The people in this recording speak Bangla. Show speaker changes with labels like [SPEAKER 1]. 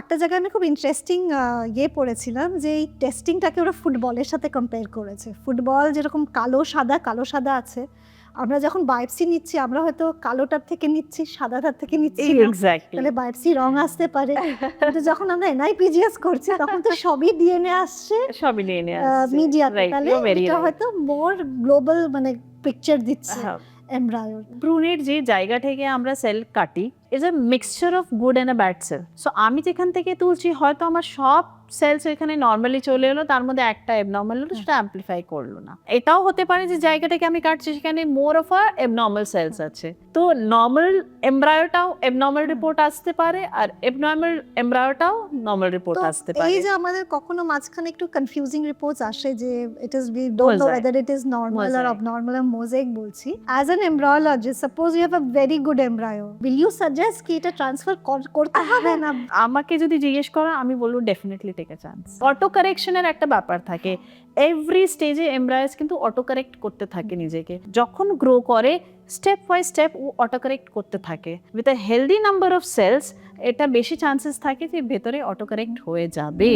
[SPEAKER 1] একটা জায়গায় আমি খুব ইন্টারেস্টিং ইয়ে পড়েছিলাম যে এই টেস্টিংটাকে ওরা ফুটবলের সাথে কম্পেয়ার করেছে। ফুটবল যেরকম কালো সাদা কালো সাদা আছে আমরা যখন বায়োপসি নিচ্ছি আমরা হয়তো কালোটার থেকে নিচ্ছি সাদাটার থেকে নিচ্ছি তাহলে বায়োপসি রং আসতে পারে। কিন্তু যখন আমরা এনআইপিজিএস করছি তখন তো সবই ডিএনএ আসছে
[SPEAKER 2] সবই
[SPEAKER 1] মিডিয়াতে
[SPEAKER 2] Right,
[SPEAKER 1] তাহলে এটা হয়তো মোর গ্লোবাল মানে পিকচার দিচ্ছে
[SPEAKER 2] হ্যাঁ,
[SPEAKER 1] এমব্রায়োর
[SPEAKER 2] ভ্রূণের যে জায়গা থেকে আমরা সেল কাটি is a mixture of good and a bad cell so আমি যেখান থেকে তুলছি হয়তো আমার সব সেলস এখানে নর্মালি চলে এলো তার মধ্যে একটা এবনর্মাল হলো সেটা অ্যাম্পলিফাই করল না। এটাও হতে পারে যে জায়গাটাকে আমি কাটছি সেখানে মোর অফ আ এবনর্মাল সেলস আছে। তো নর্মাল এমব্রায়োটাও এবনর্মাল রিপোর্ট আসতে পারে আর এবনর্মাল এমব্রায়োটাও নর্মাল রিপোর্ট আসতে পারে।
[SPEAKER 1] এই যে আমাদের কখনো মাঝখানে একটু কনফিউজিং রিপোর্টস আসে যে it is we don't know it is normal or
[SPEAKER 2] Mosaic.
[SPEAKER 1] abnormal or mosaic বলছি। As an embryologist suppose you have a very good embryo will you suggest কি এটা ট্রান্সফার করতে হবে না?
[SPEAKER 2] আমাকে যদি জিজ্ঞেস করো আমি বলব definitely take a chance auto কারেকশনের একটা ব্যাপার থাকে। এভরি স্টেজে এমব্রায়াস কিন্তু অটো কারেক্ট করতে থাকে নিজেকে। যখন গ্রো করে স্টেপ বাই স্টেপ ও অটো কারেক্ট করতে থাকে। With a healthy number of cells এটা বেশি চান্সেস থাকে যে ভেতরে অটো কারেক্ট হয়ে যাবে।